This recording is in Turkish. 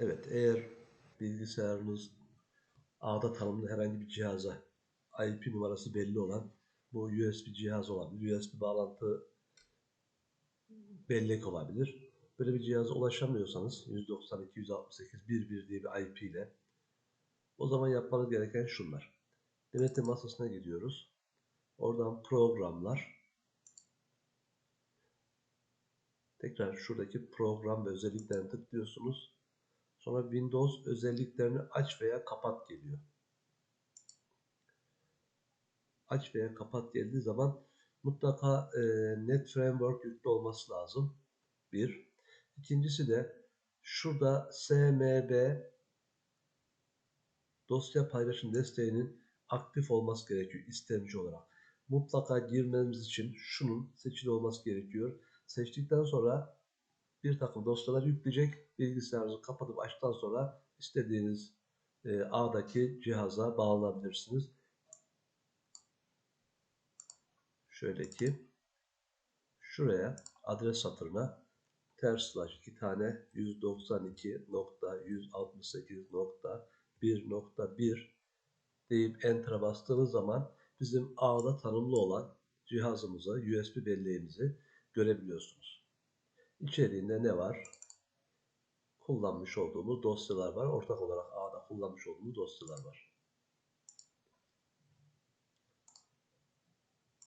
Evet eğer bilgisayarınız ağda tanımlı herhangi bir cihaza IP numarası belli olan bu USB cihaz olabilir. USB bağlantı bellek olabilir. Böyle bir cihaza ulaşamıyorsanız 192, 168, 11 diye bir IP ile o zaman yapmanız gereken şunlar. Denetim masasına gidiyoruz. Oradan programlar. Tekrar şuradaki program ve özelliklerine tıklıyorsunuz. Sonra Windows özelliklerini aç veya kapat geliyor. Aç veya kapat geldiği zaman mutlaka e, Net Framework yüklü olması lazım. Bir. İkincisi de şurada SMB dosya paylaşım desteğinin aktif olması gerekiyor istemci olarak. Mutlaka girmemiz için şunun seçili olması gerekiyor. Seçtikten sonra bir takım dosyalar yükleyecek. Bilgisayarınızı kapatıp açtıktan sonra istediğiniz e, ağdaki cihaza bağlanabilirsiniz. Şöyle ki şuraya adres satırına ters slash 2 tane 192.168.1.1 deyip enter'a bastığınız zaman bizim ağda tanımlı olan cihazımıza USB belleğimizi görebiliyorsunuz. İçeriğinde ne var? Kullanmış olduğumuz dosyalar var. Ortak olarak ağda kullanmış olduğumuz dosyalar var.